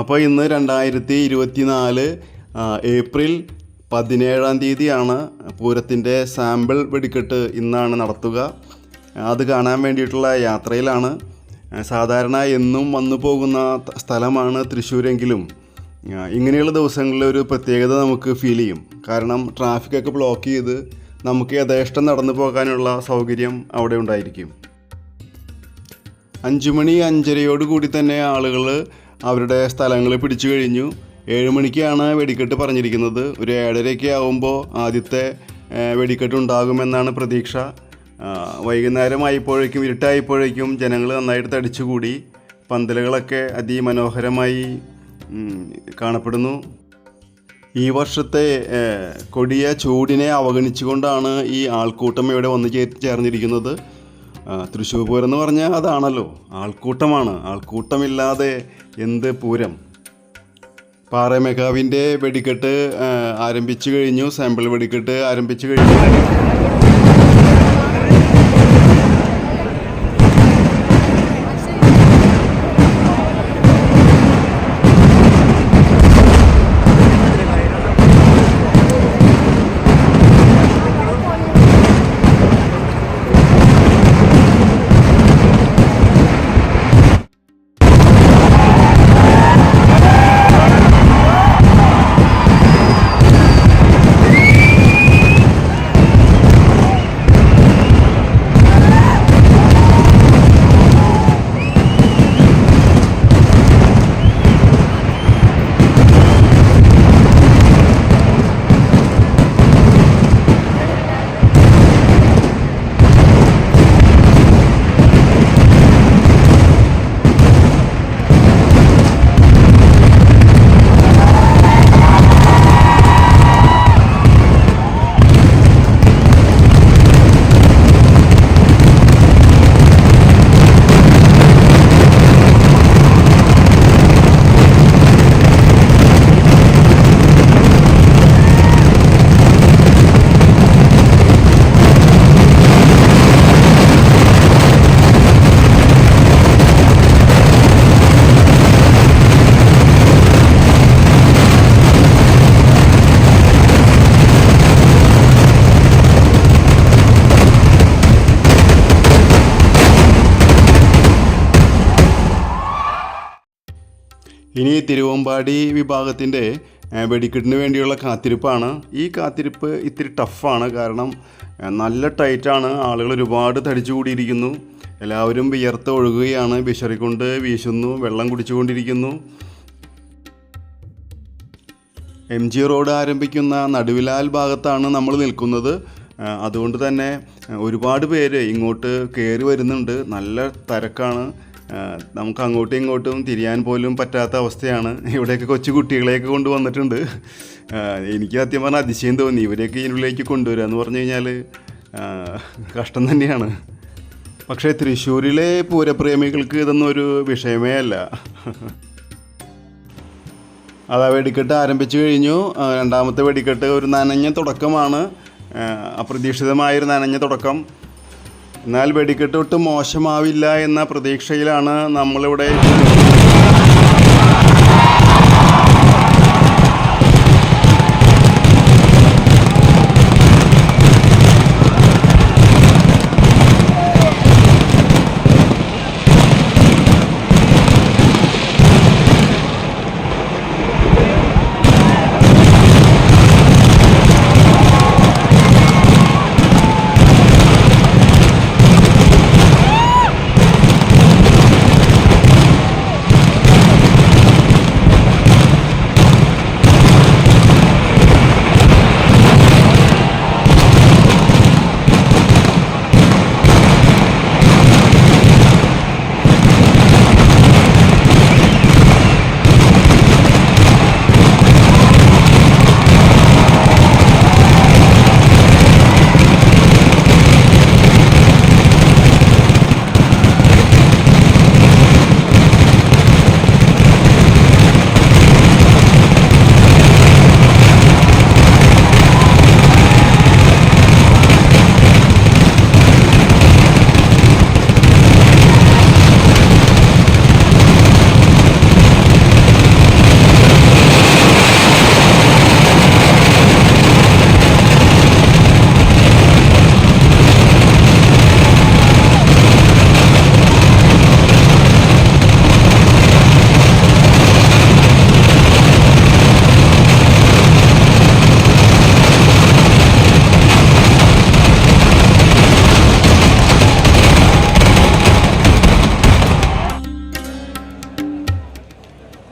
അപ്പോൾ ഇന്ന് രണ്ടായിരത്തി ഇരുപത്തി നാല് ഏപ്രിൽ പതിനേഴാം തീയതിയാണ് പൂരത്തിന്റെ സാമ്പിൾ വെടിക്കെട്ട് ഇന്നാണ് നടത്തുക. അത് കാണാൻ വേണ്ടിയിട്ടുള്ള യാത്രയിലാണ്. സാധാരണ എന്നും വന്നു പോകുന്ന സ്ഥലമാണ് തൃശ്ശൂരെങ്കിലും. ഇങ്ങനെയുള്ള ദിവസങ്ങളിൽ ഒരു പ്രത്യേകത നമുക്ക് ഫീൽ ചെയ്യും. കാരണം ട്രാഫിക്കൊക്കെ ബ്ലോക്ക് ചെയ്ത് നമുക്ക് യഥേഷ്ടം നടന്നു പോകാനുള്ള സൗകര്യം അവിടെ ഉണ്ടായിരിക്കും. അഞ്ചുമണി അഞ്ചരയോട് കൂടി തന്നെ ആളുകൾ അവരുടെ സ്ഥലങ്ങൾ പിടിച്ചു കഴിഞ്ഞു. ഏഴ് മണിക്കാണ് വെടിക്കെട്ട് പറഞ്ഞിരിക്കുന്നത്. ഒരു ഏഴരയൊക്കെ ആകുമ്പോൾ ആദ്യത്തെ വെടിക്കെട്ട് ഉണ്ടാകുമെന്നാണ് പ്രതീക്ഷ. വൈകുന്നേരമായപ്പോഴേക്കും ഇരുട്ടായപ്പോഴേക്കും ജനങ്ങൾ നന്നായിട്ട് തടിച്ചുകൂടി. പന്തലുകളൊക്കെ അതിമനോഹരമായി കാണപ്പെടുന്നു. ഈ വർഷത്തെ കൊടിയ ചൂടിനെ അവഗണിച്ചുകൊണ്ടാണ് ഈ ആൾക്കൂട്ടം ഇവിടെ വന്നു ചേ ചേർന്നിരിക്കുന്നത്. തൃശ്ശൂർ പൂരം എന്ന് പറഞ്ഞാൽ അതാണല്ലോ. ആൾക്കൂട്ടമാണ്. ആൾക്കൂട്ടമില്ലാതെ എന്ത് പൂരം? പാറമേക്കാവിന്റെ വെടിക്കെട്ട് ആരംഭിച്ചു കഴിഞ്ഞു സാമ്പിൾ വെടിക്കെട്ട് ആരംഭിച്ചു കഴിഞ്ഞു. ഇനി തിരുവമ്പാടി വിഭാഗത്തിന്റെ വെടിക്കെട്ടിന് വേണ്ടിയുള്ള കാത്തിരിപ്പാണ്. ഈ കാത്തിരിപ്പ് ഇത്തിരി ടഫാണ് കാരണം നല്ല ടൈറ്റാണ്. ആളുകൾ ഒരുപാട് തടിച്ചു കൂടിയിരിക്കുന്നു. എല്ലാവരും വിയർത്ത് ഒഴുകുകയാണ്. വിശറിക്കൊണ്ട് വീശുന്നു. വെള്ളം കുടിച്ചുകൊണ്ടിരിക്കുന്നു. എം ജി റോഡ് ആരംഭിക്കുന്ന നടുവിലാൽ ഭാഗത്താണ് നമ്മൾ നിൽക്കുന്നത്. അതുകൊണ്ട് തന്നെ ഒരുപാട് പേര് ഇങ്ങോട്ട് കയറി വരുന്നുണ്ട്. നല്ല തിരക്കാണ്. നമുക്ക് അങ്ങോട്ടും ഇങ്ങോട്ടും തിരിയാൻ പോലും പറ്റാത്ത അവസ്ഥയാണ് ഇവിടെയൊക്കെ കൊച്ചു കുട്ടികളെയൊക്കെ കൊണ്ടുവന്നിട്ടുണ്ട്. എനിക്ക് സത്യം പറഞ്ഞാൽ അതിശയം തോന്നി. ഇവരെയൊക്കെ ഇതിനുള്ളിലേക്ക് കൊണ്ടുവരിക എന്ന് പറഞ്ഞു കഴിഞ്ഞാൽ കഷ്ടം തന്നെയാണ്. പക്ഷേ തൃശ്ശൂരിലെ പൂരപ്രേമികൾക്ക് ഇതൊന്നും ഒരു വിഷയമേ അല്ല. അതാ വെടിക്കെട്ട് ആരംഭിച്ചു കഴിഞ്ഞു. രണ്ടാമത്തെ വെടിക്കെട്ട് ഒരു നനഞ്ഞ തുടക്കമാണ്. അപ്രതീക്ഷിതമായൊരു നനഞ്ഞ തുടക്കം. എന്നാൽ വെടിക്കെട്ട് ഒട്ടും മോശമാവില്ല എന്ന പ്രതീക്ഷയിലാണ് നമ്മളിവിടെ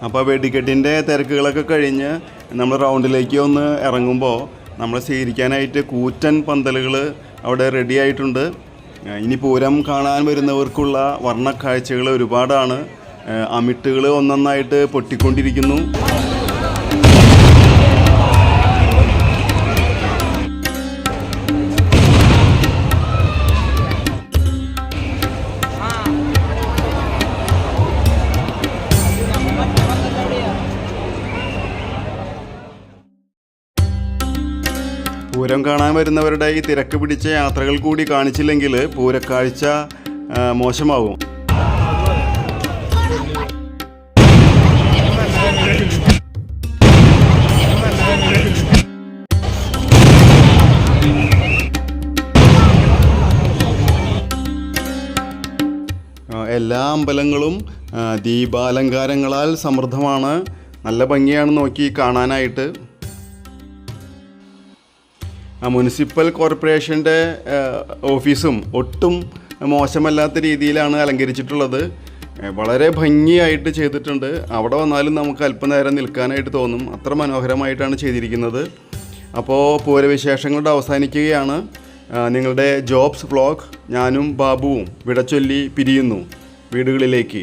അപ്പോൾ വെടിക്കെട്ടിന്റെ തിരക്കുകളൊക്കെ കഴിഞ്ഞ് നമ്മൾ റൗണ്ടിലേക്ക് ഒന്ന് ഇറങ്ങുമ്പോൾ നമ്മൾ സ്വീകരിക്കാനായിട്ട് കൂറ്റൻ പന്തലുകൾ അവിടെ റെഡി ആയിട്ടുണ്ട്. ഇനി പൂരം കാണാൻ വരുന്നവർക്കുള്ള വർണക്കാഴ്ചകൾ ഒരുപാടാണ്. അമിട്ടുകൾ ഒന്നൊന്നായിട്ട് പൊട്ടിക്കൊണ്ടിരിക്കുന്നു. കാണാൻ വരുന്നവരുടെ ഈ തിരക്ക് പിടിച്ച യാത്രകൾ കൂടി കാണിച്ചില്ലെങ്കിൽ പൂരക്കാഴ്ച മോശമാകും എല്ലാ അമ്പലങ്ങളും ദീപാലങ്കാരങ്ങളാൽ സമൃദ്ധമാണ്. നല്ല ഭംഗിയാണ് നോക്കി കാണാനായിട്ട്. മുനിസിപ്പൽ കോർപ്പറേഷന്റെ ഓഫീസും ഒട്ടും മോശമല്ലാത്ത രീതിയിലാണ് അലങ്കരിച്ചിട്ടുള്ളത്. വളരെ ഭംഗിയായിട്ട് ചെയ്തിട്ടുണ്ട്. അവിടെ വന്നാലും നമുക്ക് അല്പനേരം നിൽക്കാനായിട്ട് തോന്നും. അത്ര മനോഹരമായിട്ടാണ് ചെയ്തിരിക്കുന്നത്. അപ്പോൾ പൂരവിശേഷങ്ങളുടെ അവസാനിക്കുകയാണ്. നിങ്ങളുടെ ജോബ്സ് വ്ളോഗ് ഞാനും ബാബുവും വിടച്ചൊല്ലി പിരിയുന്നു വീടുകളിലേക്ക്.